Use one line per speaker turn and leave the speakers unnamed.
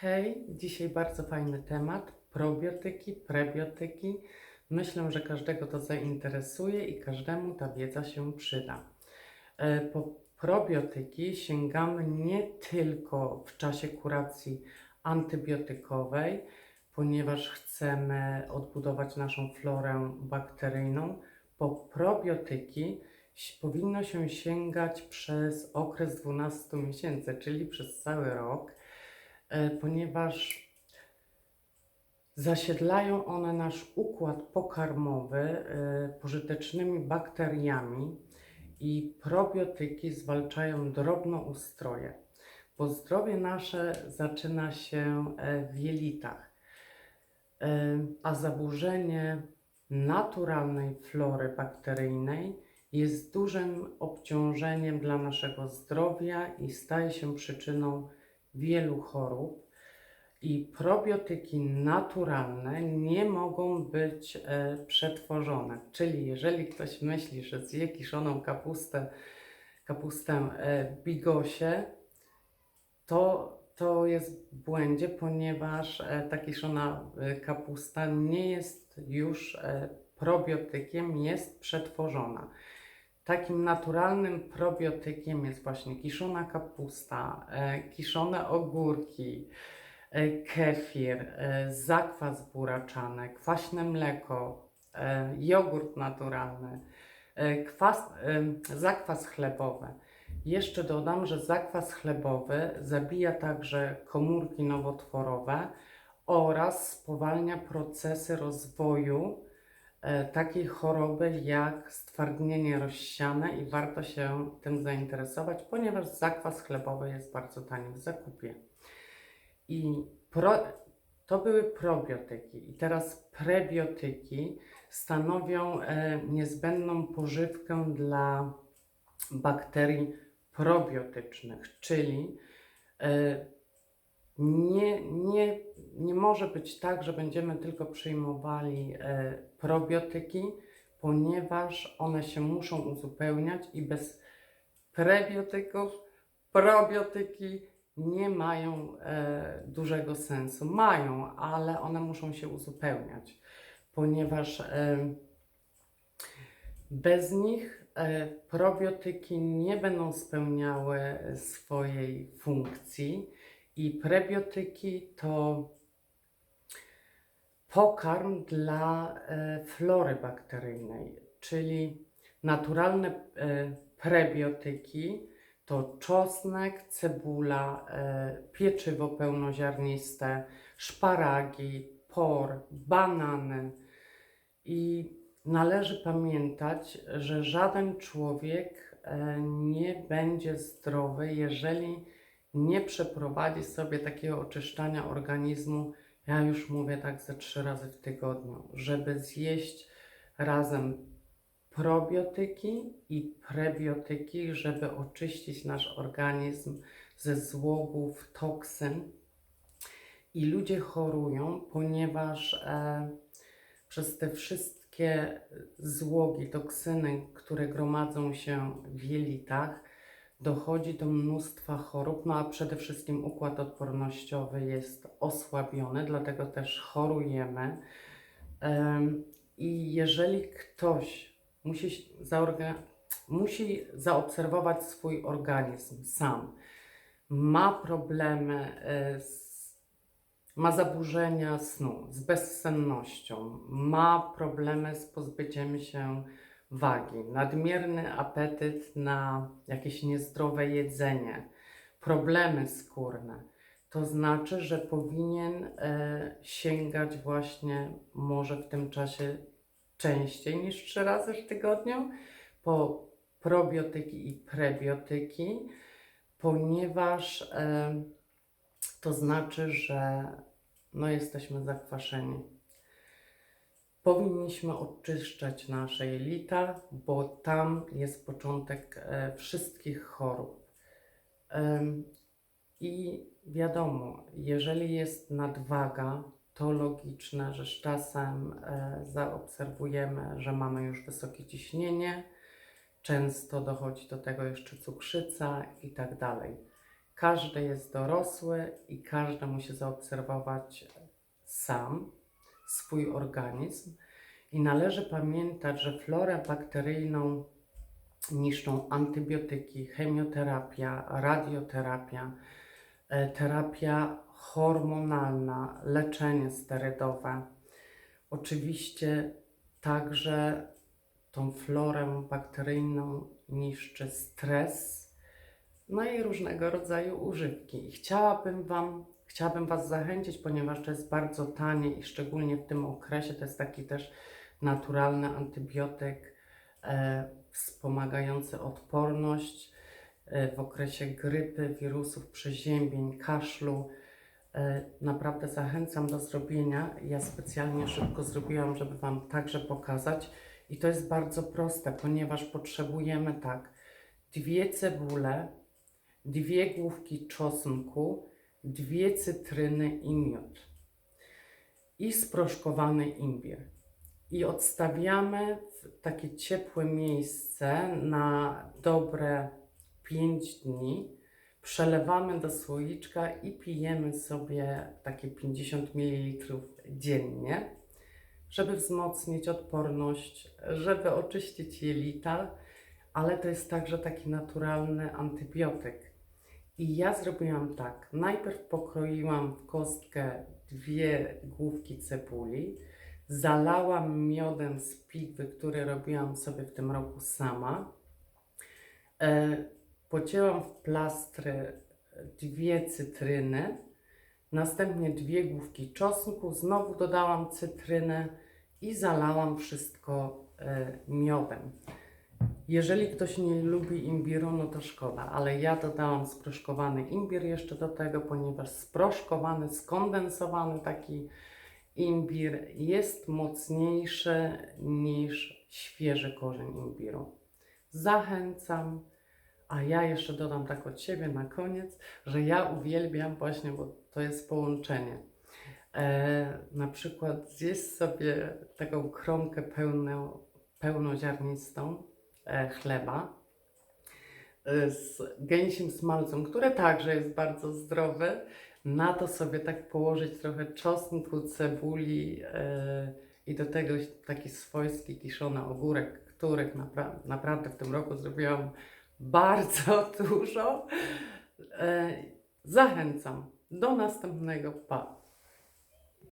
Hej, dzisiaj bardzo fajny temat. Probiotyki, prebiotyki. Myślę, że każdego to zainteresuje i każdemu ta wiedza się przyda. E, Po probiotyki sięgamy nie tylko w czasie kuracji antybiotykowej, ponieważ chcemy odbudować naszą florę bakteryjną. Po probiotyki powinno się sięgać przez okres 12 miesięcy, czyli przez cały rok ponieważ zasiedlają one nasz układ pokarmowy e, pożytecznymi bakteriami i probiotyki zwalczają drobnoustroje, bo zdrowie nasze zaczyna się e, w jelitach, E, a zaburzenie naturalnej flory bakteryjnej jest dużym obciążeniem dla naszego zdrowia i staje się przyczyną wielu chorób i probiotyki naturalne nie mogą być e, przetworzone. Czyli jeżeli ktoś myśli, że zje kiszoną kapustę, kapustę e, bigosie, to, to jest w błędzie, ponieważ e, ta kiszona e, kapusta nie jest już e, probiotykiem, jest przetworzona. Takim naturalnym probiotykiem jest właśnie kiszona kapusta, e, kiszone ogórki, e, kefir, e, zakwas buraczany, kwaśne mleko, jogurt naturalny, kwas, zakwas chlebowy. Jeszcze dodam, że zakwas chlebowy zabija także komórki nowotworowe oraz spowalnia procesy rozwoju takiej choroby jak stwardnienie rozsiane i warto się tym zainteresować, ponieważ zakwas chlebowy jest bardzo tani w zakupie. I pro, to były probiotyki i teraz prebiotyki stanowią e, niezbędną pożywkę dla bakterii probiotycznych, czyli e, nie, nie, nie może być tak, że będziemy tylko przyjmowali e, probiotyki, ponieważ one się muszą uzupełniać i bez prebiotyków probiotyki nie mają e, dużego sensu. Mają, ale one muszą się uzupełniać, ponieważ e, bez nich e, probiotyki nie będą spełniały swojej funkcji i prebiotyki to pokarm dla e, flory bakteryjnej, czyli naturalne e, prebiotyki to czosnek, cebula, e, pieczywo pełnoziarniste, szparagi, por, banany. I należy pamiętać, że żaden człowiek nie będzie zdrowy, jeżeli nie przeprowadzi sobie takiego oczyszczania organizmu, ja już mówię tak ze trzy razy w tygodniu, żeby zjeść razem probiotyki i prebiotyki, żeby oczyścić nasz organizm ze złogów, toksyn. I ludzie chorują, ponieważ e, przez te wszystkie złogi, toksyny, które gromadzą się w jelitach, dochodzi do mnóstwa chorób, no a przede wszystkim układ odpornościowy jest osłabiony, dlatego też chorujemy. Em, I jeżeli ktoś musi, musi zaobserwować swój organizm sam, ma problemy e, z ma zaburzenia snu, z bezsennością, ma problemy z pozbyciem się wagi, nadmierny apetyt na jakieś niezdrowe jedzenie, problemy skórne, to znaczy, że powinien e, sięgać właśnie może w tym czasie częściej niż trzy razy w tygodniu po probiotyki i prebiotyki, ponieważ e, to znaczy, że no jesteśmy zakwaszeni. Powinniśmy oczyszczać nasze jelita, bo tam jest początek e, wszystkich chorób. I wiadomo, jeżeli jest nadwaga, to logiczne, że z czasem e, zaobserwujemy, że mamy już wysokie ciśnienie, często dochodzi do tego jeszcze cukrzyca i tak dalej. Każdy jest dorosły i każdy musi zaobserwować sam swój organizm. I należy pamiętać, że florę bakteryjną niszczą antybiotyki, chemioterapia, radioterapia, e, terapia hormonalna, leczenie sterydowe. Oczywiście także tą florę bakteryjną niszczy stres, no i różnego rodzaju używki. I chciałabym Wam, chciałabym Was zachęcić, ponieważ to jest bardzo tanie i szczególnie w tym okresie to jest taki też naturalny antybiotyk e, wspomagający odporność e, w okresie grypy, wirusów, przeziębień, kaszlu. E, Naprawdę zachęcam do zrobienia. Ja specjalnie szybko zrobiłam, żeby Wam także pokazać. I to jest bardzo proste, ponieważ potrzebujemy tak, dwie cebule, dwie główki czosnku, dwie cytryny i miód i sproszkowany imbir. I odstawiamy w takie ciepłe miejsce na dobre 5 dni. Przelewamy do słoiczka i pijemy sobie takie 50 ml dziennie, żeby wzmocnić odporność, żeby oczyścić jelita, ale to jest także taki naturalny antybiotyk. I ja zrobiłam tak. Najpierw pokroiłam w kostkę dwie główki cebuli, zalałam miodem z pigwy, który robiłam sobie w tym roku sama. E, pocięłam w plastry dwie cytryny, następnie dwie główki czosnku, znowu dodałam cytrynę i zalałam wszystko e, miodem. Jeżeli ktoś nie lubi imbiru, no to szkoda, ale ja dodałam sproszkowany imbir jeszcze do tego, ponieważ sproszkowany, skondensowany taki imbir jest mocniejszy niż świeży korzeń imbiru. Zachęcam, a ja jeszcze dodam tak od siebie na koniec, że ja uwielbiam właśnie, bo to jest połączenie. E, na przykład zjeść sobie taką kromkę pełną, pełnoziarnistą chleba e, z gęsim smalcem, które także jest bardzo zdrowe. Na to sobie tak położyć trochę czosnku, cebuli e, i do tego taki swojski kiszony ogórek, których napra- naprawdę w tym roku zrobiłam bardzo dużo. E, zachęcam. Do następnego. Pa!